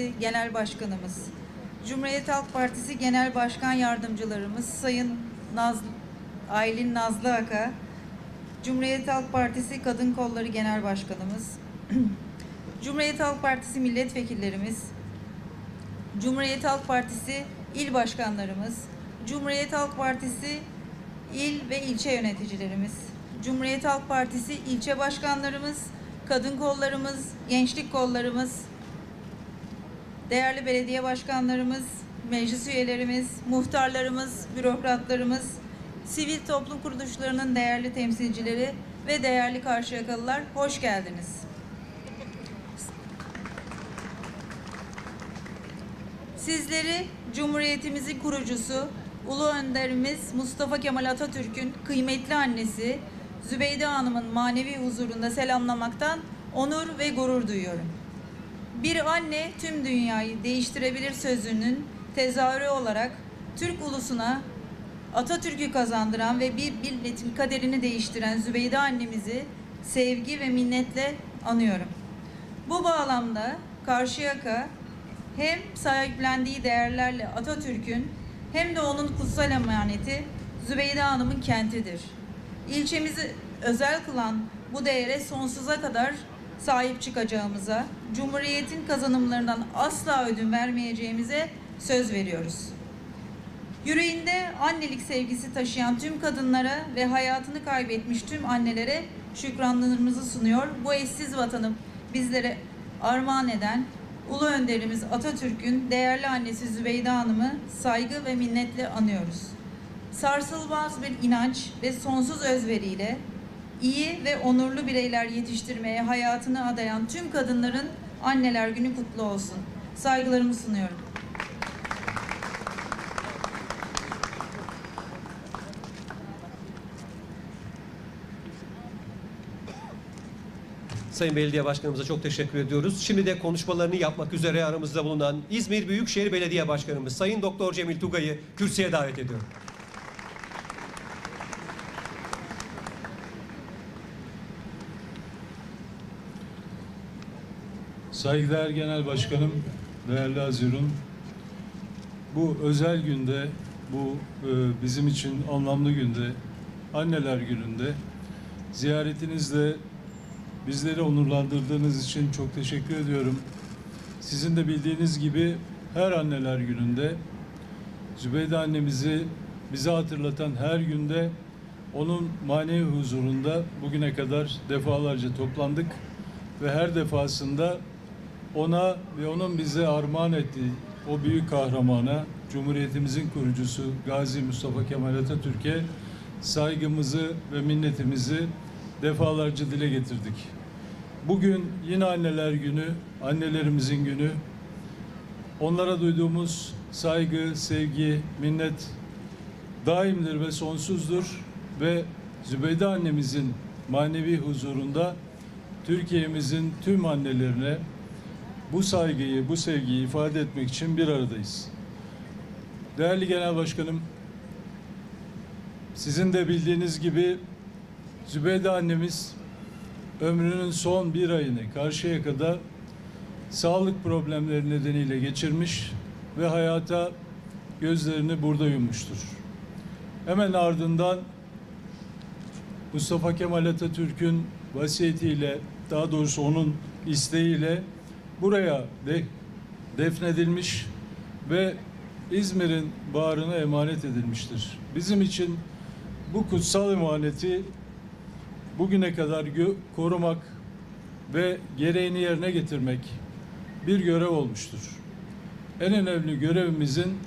Partisi Genel Başkanımız, Cumhuriyet Halk Partisi Genel Başkan Yardımcılarımız Sayın Naz, Aylin Nazlı Aka, Cumhuriyet Halk Partisi Kadın Kolları Genel Başkanımız, Cumhuriyet Halk Partisi milletvekillerimiz, Cumhuriyet Halk Partisi il başkanlarımız, Cumhuriyet Halk Partisi il ve ilçe yöneticilerimiz, Cumhuriyet Halk Partisi ilçe başkanlarımız, kadın kollarımız, gençlik kollarımız, değerli belediye başkanlarımız, meclis üyelerimiz, muhtarlarımız, bürokratlarımız, sivil toplum kuruluşlarının değerli temsilcileri ve değerli Karşıyakalılar hoş geldiniz. Sizleri Cumhuriyetimizin kurucusu, Ulu Önderimiz Mustafa Kemal Atatürk'ün kıymetli annesi Zübeyde Hanım'ın manevi huzurunda selamlamaktan onur ve gurur duyuyorum. Bir anne tüm dünyayı değiştirebilir sözünün tezahürü olarak Türk ulusuna Atatürk'ü kazandıran ve bir milletin kaderini değiştiren Zübeyde annemizi sevgi ve minnetle anıyorum. Bu bağlamda Karşıyaka hem sahiplendiği değerlerle Atatürk'ün hem de onun kutsal emaneti Zübeyde Hanım'ın kentidir. İlçemizi özel kılan bu değere sonsuza kadar sahip çıkacağımıza, Cumhuriyet'in kazanımlarından asla ödün vermeyeceğimize söz veriyoruz. Yüreğinde annelik sevgisi taşıyan tüm kadınlara ve hayatını kaybetmiş tüm annelere şükranlarımızı sunuyor. Bu eşsiz vatanı bizlere armağan eden Ulu Önderimiz Atatürk'ün değerli annesi Zübeyde Hanım'ı saygı ve minnetle anıyoruz. Sarsılmaz bir inanç ve sonsuz özveriyle iyi ve onurlu bireyler yetiştirmeye hayatını adayan tüm kadınların anneler günü kutlu olsun. Saygılarımı sunuyorum. Sayın Belediye Başkanımıza çok teşekkür ediyoruz. Şimdi de konuşmalarını yapmak üzere aramızda bulunan İzmir Büyükşehir Belediye Başkanımız Sayın Doktor Cemil Tugay'ı kürsüye davet ediyorum. Saygıdeğer Genel Başkanım, değerli Azirun, bu özel günde, bu e, bizim için anlamlı günde, Anneler Günü'nde ziyaretinizle bizleri onurlandırdığınız için çok teşekkür ediyorum. Sizin de bildiğiniz gibi her Anneler Günü'nde Zübeyde annemizi bize hatırlatan her günde onun manevi huzurunda bugüne kadar defalarca toplandık ve her defasında ona ve onun bize armağan ettiği o büyük kahramana, Cumhuriyetimizin kurucusu Gazi Mustafa Kemal Atatürk'e saygımızı ve minnetimizi defalarca dile getirdik. Bugün yine anneler günü, annelerimizin günü. Onlara duyduğumuz saygı, sevgi, minnet daimdir ve sonsuzdur ve Zübeyde annemizin manevi huzurunda Türkiye'mizin tüm annelerine bu saygıyı, bu sevgiyi ifade etmek için bir aradayız. Değerli Genel Başkanım, sizin de bildiğiniz gibi Zübeyde annemiz ömrünün son bir ayını Karşıyaka'da sağlık problemleri nedeniyle geçirmiş ve hayata gözlerini burada yummuştur. Hemen ardından Mustafa Kemal Atatürk'ün vasiyetiyle, daha doğrusu onun isteğiyle buraya de, defnedilmiş ve İzmir'in bağrına emanet edilmiştir. Bizim için bu kutsal emaneti bugüne kadar korumak ve gereğini yerine getirmek bir görev olmuştur. En önemli görevimizin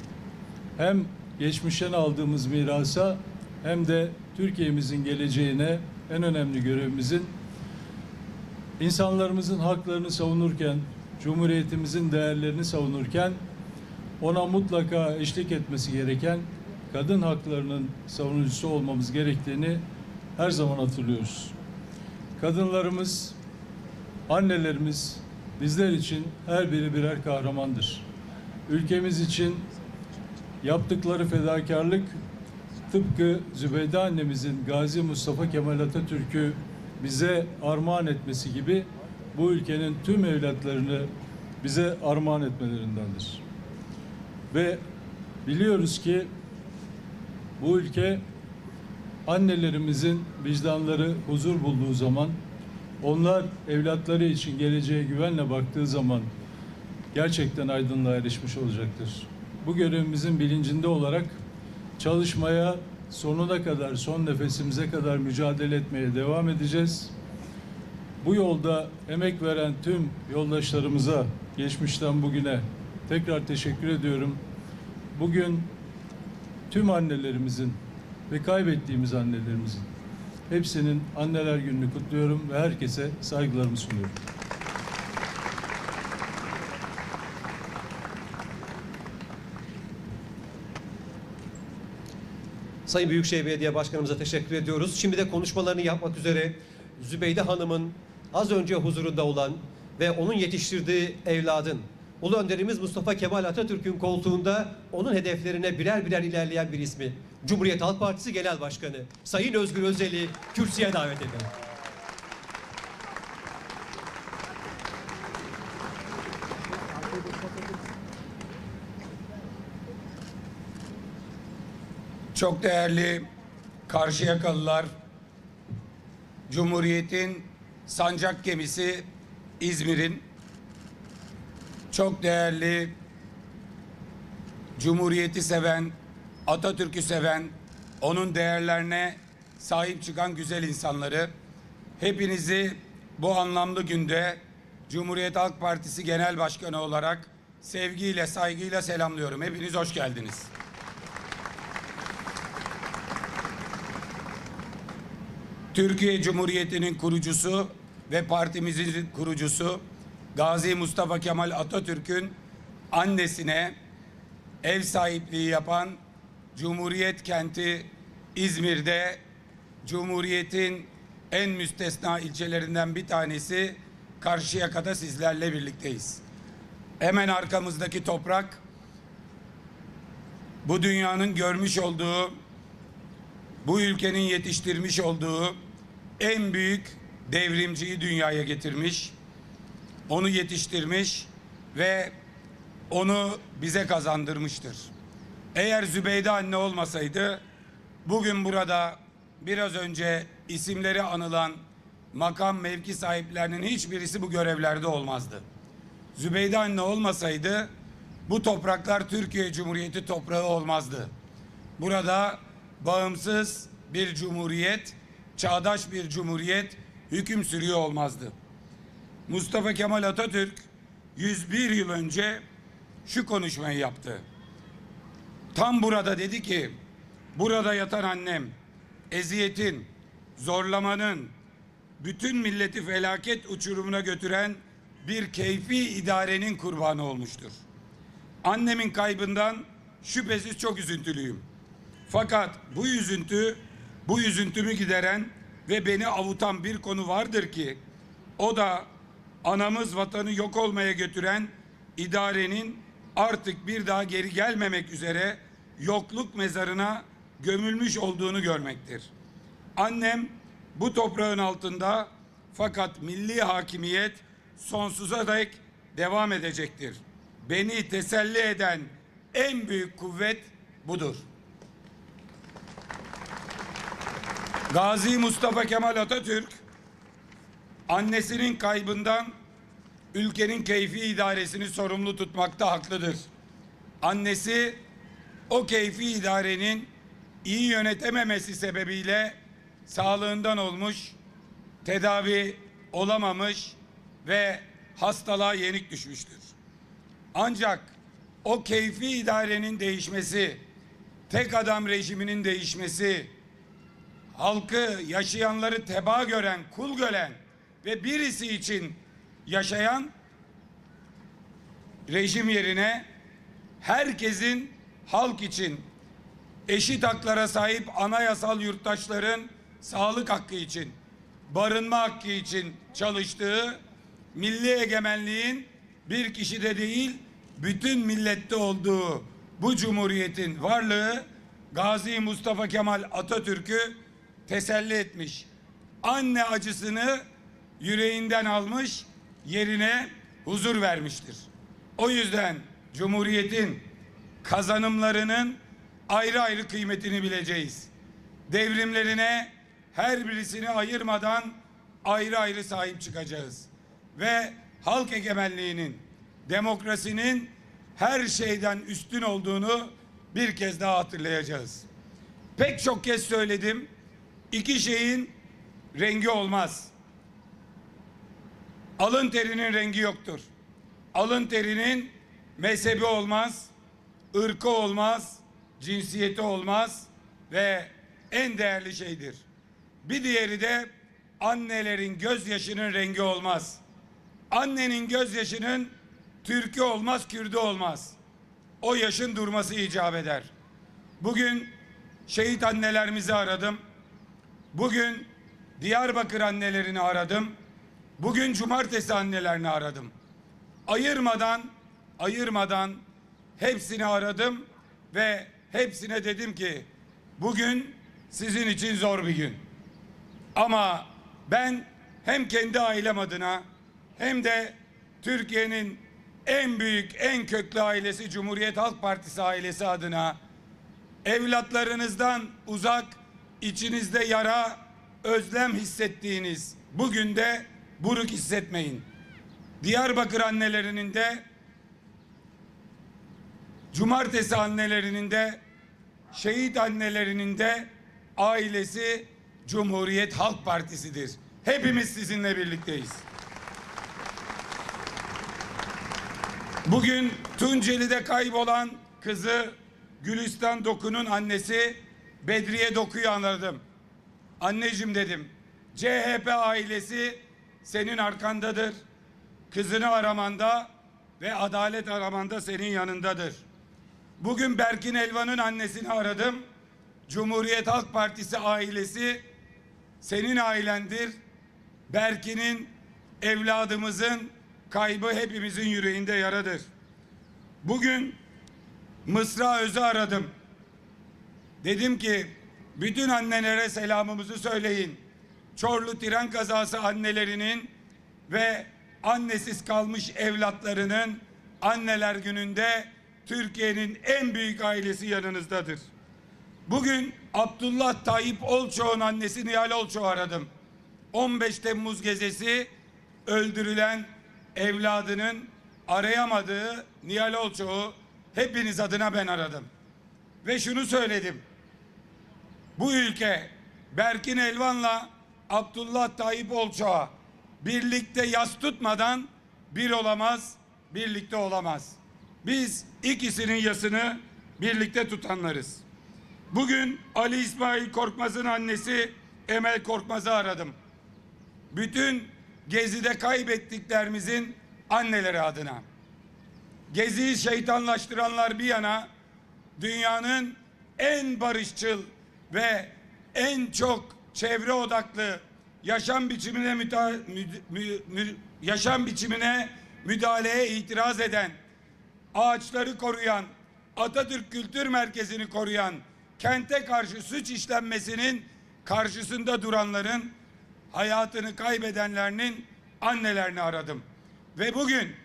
hem geçmişten aldığımız mirasa hem de Türkiye'mizin geleceğine en önemli görevimizin insanlarımızın haklarını savunurken, Cumhuriyetimizin değerlerini savunurken ona mutlaka eşlik etmesi gereken kadın haklarının savunucusu olmamız gerektiğini her zaman hatırlıyoruz. Kadınlarımız, annelerimiz bizler için her biri birer kahramandır. Ülkemiz için yaptıkları fedakarlık tıpkı Zübeyde annemizin Gazi Mustafa Kemal Atatürk'ü bize armağan etmesi gibi bu ülkenin tüm evlatlarını bize armağan etmelerindendir. Ve biliyoruz ki bu ülke annelerimizin vicdanları huzur bulduğu zaman onlar evlatları için geleceğe güvenle baktığı zaman gerçekten aydınlığa erişmiş olacaktır. Bu görevimizin bilincinde olarak çalışmaya sonuna kadar, son nefesimize kadar mücadele etmeye devam edeceğiz. Bu yolda emek veren tüm yoldaşlarımıza geçmişten bugüne tekrar teşekkür ediyorum. Bugün tüm annelerimizin ve kaybettiğimiz annelerimizin hepsinin anneler gününü kutluyorum ve herkese saygılarımı sunuyorum. Sayın Büyükşehir Belediye Başkanımıza teşekkür ediyoruz. Şimdi de konuşmalarını yapmak üzere Zübeyde Hanım'ın az önce huzurunda olan ve onun yetiştirdiği evladın Ulu Önderimiz Mustafa Kemal Atatürk'ün koltuğunda onun hedeflerine birer birer ilerleyen bir ismi. Cumhuriyet Halk Partisi Genel Başkanı Sayın Özgür Özel'i kürsüye davet ederim. Çok değerli Karşıyakalılar, Cumhuriyet'in sancak gemisi İzmir'in çok değerli Cumhuriyeti seven, Atatürk'ü seven, onun değerlerine sahip çıkan güzel insanları, hepinizi bu anlamlı günde Cumhuriyet Halk Partisi Genel Başkanı olarak sevgiyle, saygıyla selamlıyorum. Hepiniz hoş geldiniz. Türkiye Cumhuriyeti'nin kurucusu ve partimizin kurucusu Gazi Mustafa Kemal Atatürk'ün annesine ev sahipliği yapan Cumhuriyet kenti İzmir'de Cumhuriyet'in en müstesna ilçelerinden bir tanesi Karşıyaka'da sizlerle birlikteyiz. Hemen arkamızdaki toprak bu dünyanın görmüş olduğu bu ülkenin yetiştirmiş olduğu en büyük devrimciyi dünyaya getirmiş. Onu yetiştirmiş ve onu bize kazandırmıştır. Eğer Zübeyde anne olmasaydı bugün burada biraz önce isimleri anılan makam mevki sahiplerinin hiçbirisi bu görevlerde olmazdı. Zübeyde anne olmasaydı bu topraklar Türkiye Cumhuriyeti toprağı olmazdı. Burada bağımsız bir cumhuriyet, çağdaş bir cumhuriyet hüküm sürüyor olmazdı. Mustafa Kemal Atatürk 101 yıl önce şu konuşmayı yaptı. Tam burada dedi ki, burada yatan annem, eziyetin, zorlamanın, bütün milleti felaket uçurumuna götüren bir keyfi idarenin kurbanı olmuştur. Annemin kaybından şüphesiz çok üzüntülüyüm. Fakat bu üzüntü, bu üzüntümü gideren ve beni avutan bir konu vardır ki o da anamız vatanı yok olmaya götüren idarenin artık bir daha geri gelmemek üzere yokluk mezarına gömülmüş olduğunu görmektir. Annem bu toprağın altında fakat milli hakimiyet sonsuza dek devam edecektir. Beni teselli eden en büyük kuvvet budur. Gazi Mustafa Kemal Atatürk annesinin kaybından ülkenin keyfi idaresini sorumlu tutmakta haklıdır. Annesi o keyfi idarenin iyi yönetememesi sebebiyle sağlığından olmuş, tedavi olamamış ve hastalığa yenik düşmüştür. Ancak o keyfi idarenin değişmesi, tek adam rejiminin değişmesi, halkı, yaşayanları teba gören, kul gören ve birisi için yaşayan rejim yerine herkesin halk için eşit haklara sahip anayasal yurttaşların sağlık hakkı için, barınma hakkı için çalıştığı milli egemenliğin bir kişide değil bütün millette olduğu bu cumhuriyetin varlığı Gazi Mustafa Kemal Atatürk'ü teselli etmiş. Anne acısını yüreğinden almış, yerine huzur vermiştir. O yüzden Cumhuriyet'in kazanımlarının ayrı ayrı kıymetini bileceğiz. Devrimlerine her birisini ayırmadan ayrı ayrı sahip çıkacağız. Ve halk egemenliğinin, demokrasinin her şeyden üstün olduğunu bir kez daha hatırlayacağız. Pek çok kez söyledim. İki şeyin rengi olmaz. Alın terinin rengi yoktur. Alın terinin mezhebi olmaz, ırkı olmaz, cinsiyeti olmaz ve en değerli şeydir. Bir diğeri de annelerin gözyaşının rengi olmaz. Annenin gözyaşının Türkü olmaz, Kürdü olmaz. O yaşın durması icap eder. Bugün şehit annelerimizi aradım. Bugün Diyarbakır annelerini aradım. Bugün cumartesi annelerini aradım. Ayırmadan, ayırmadan hepsini aradım ve hepsine dedim ki bugün sizin için zor bir gün. Ama ben hem kendi ailem adına hem de Türkiye'nin en büyük, en köklü ailesi Cumhuriyet Halk Partisi ailesi adına evlatlarınızdan uzak, içinizde yara, özlem hissettiğiniz bugün de buruk hissetmeyin. Diyarbakır annelerinin de cumartesi annelerinin de şehit annelerinin de ailesi Cumhuriyet Halk Partisi'dir. Hepimiz sizinle birlikteyiz. Bugün Tunceli'de kaybolan kızı Gülistan Doku'nun annesi Bedriye Doku'yu anladım. Anneciğim dedim. CHP ailesi senin arkandadır. Kızını aramanda ve adalet aramanda senin yanındadır. Bugün Berkin Elvan'ın annesini aradım. Cumhuriyet Halk Partisi ailesi senin ailendir. Berkin'in evladımızın kaybı hepimizin yüreğinde yaradır. Bugün Mısra Öz'ü aradım. Dedim ki bütün annelere selamımızı söyleyin. Çorlu tren kazası annelerinin ve annesiz kalmış evlatlarının anneler gününde Türkiye'nin en büyük ailesi yanınızdadır. Bugün Abdullah Tayyip Olçoğ'un annesi Nihal Olçoğ'u aradım. 15 Temmuz gecesi öldürülen evladının arayamadığı Nihal Olçoğ'u hepiniz adına ben aradım. Ve şunu söyledim. Bu ülke Berkin Elvan'la Abdullah Tayyip Olçoğ'a birlikte yas tutmadan bir olamaz, birlikte olamaz. Biz ikisinin yasını birlikte tutanlarız. Bugün Ali İsmail Korkmaz'ın annesi Emel Korkmaz'ı aradım. Bütün gezide kaybettiklerimizin anneleri adına. Geziyi şeytanlaştıranlar bir yana dünyanın en barışçıl ve en çok çevre odaklı yaşam biçimine müta, mü, mü, mü, yaşam biçimine müdahaleye itiraz eden, ağaçları koruyan, Atatürk Kültür Merkezi'ni koruyan, kente karşı suç işlenmesinin karşısında duranların hayatını kaybedenlerinin annelerini aradım. Ve bugün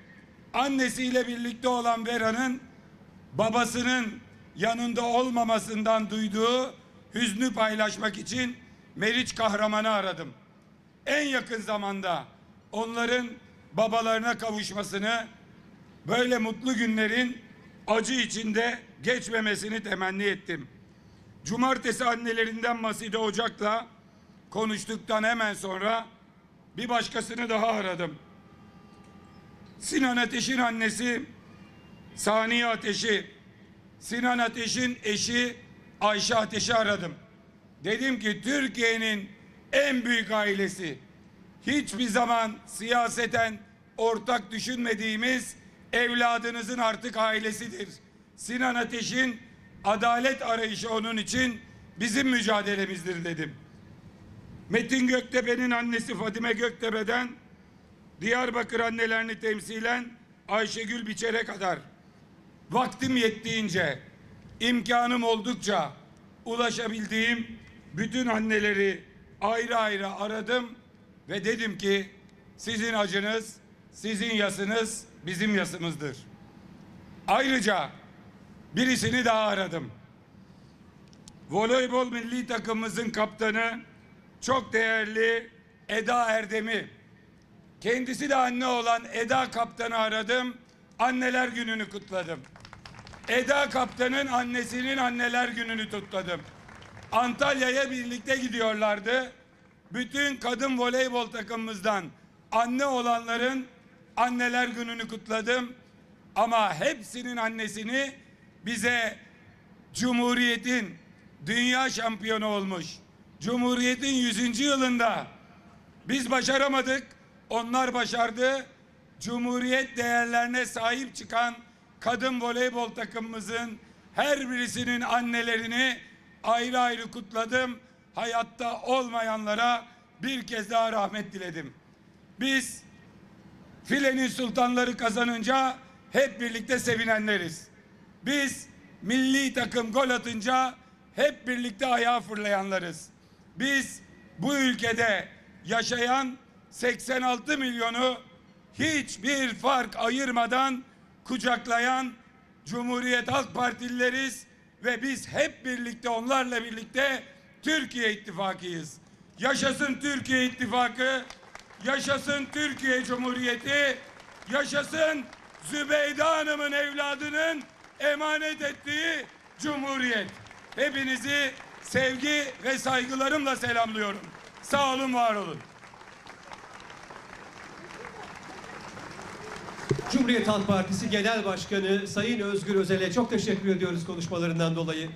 annesiyle birlikte olan Vera'nın babasının yanında olmamasından duyduğu hüznü paylaşmak için Meriç kahramanı aradım. En yakın zamanda onların babalarına kavuşmasını böyle mutlu günlerin acı içinde geçmemesini temenni ettim. Cumartesi annelerinden Maside Ocak'la konuştuktan hemen sonra bir başkasını daha aradım. Sinan Ateş'in annesi Saniye Ateş'i, Sinan Ateş'in eşi Ayşe Ateş'i aradım. Dedim ki Türkiye'nin en büyük ailesi hiçbir zaman siyaseten ortak düşünmediğimiz evladınızın artık ailesidir. Sinan Ateş'in adalet arayışı onun için bizim mücadelemizdir dedim. Metin Göktepe'nin annesi Fadime Göktepe'den Diyarbakır annelerini temsilen Ayşegül Biçer'e kadar vaktim yettiğince imkanım oldukça ulaşabildiğim bütün anneleri ayrı ayrı aradım ve dedim ki sizin acınız, sizin yasınız bizim yasımızdır. Ayrıca birisini daha aradım. Voleybol milli takımımızın kaptanı çok değerli Eda Erdem'i. Kendisi de anne olan Eda kaptanı aradım. Anneler gününü kutladım. Eda kaptanın annesinin anneler gününü kutladım. Antalya'ya birlikte gidiyorlardı. Bütün kadın voleybol takımımızdan anne olanların anneler gününü kutladım. Ama hepsinin annesini bize Cumhuriyet'in dünya şampiyonu olmuş. Cumhuriyet'in 100. yılında biz başaramadık. Onlar başardı. Cumhuriyet değerlerine sahip çıkan kadın voleybol takımımızın her birisinin annelerini ayrı ayrı kutladım. Hayatta olmayanlara bir kez daha rahmet diledim. Biz filenin sultanları kazanınca hep birlikte sevinenleriz. Biz milli takım gol atınca hep birlikte ayağa fırlayanlarız. Biz bu ülkede yaşayan 86 milyonu hiçbir fark ayırmadan kucaklayan Cumhuriyet Halk Partilileriz ve biz hep birlikte onlarla birlikte Türkiye İttifakı'yız. Yaşasın Türkiye İttifakı, yaşasın Türkiye Cumhuriyeti, yaşasın Zübeyde Hanım'ın evladının emanet ettiği Cumhuriyet. Hepinizi sevgi ve saygılarımla selamlıyorum. Sağ olun, var olun. Cumhuriyet Halk Partisi Genel Başkanı Sayın Özgür Özel'e çok teşekkür ediyoruz konuşmalarından dolayı.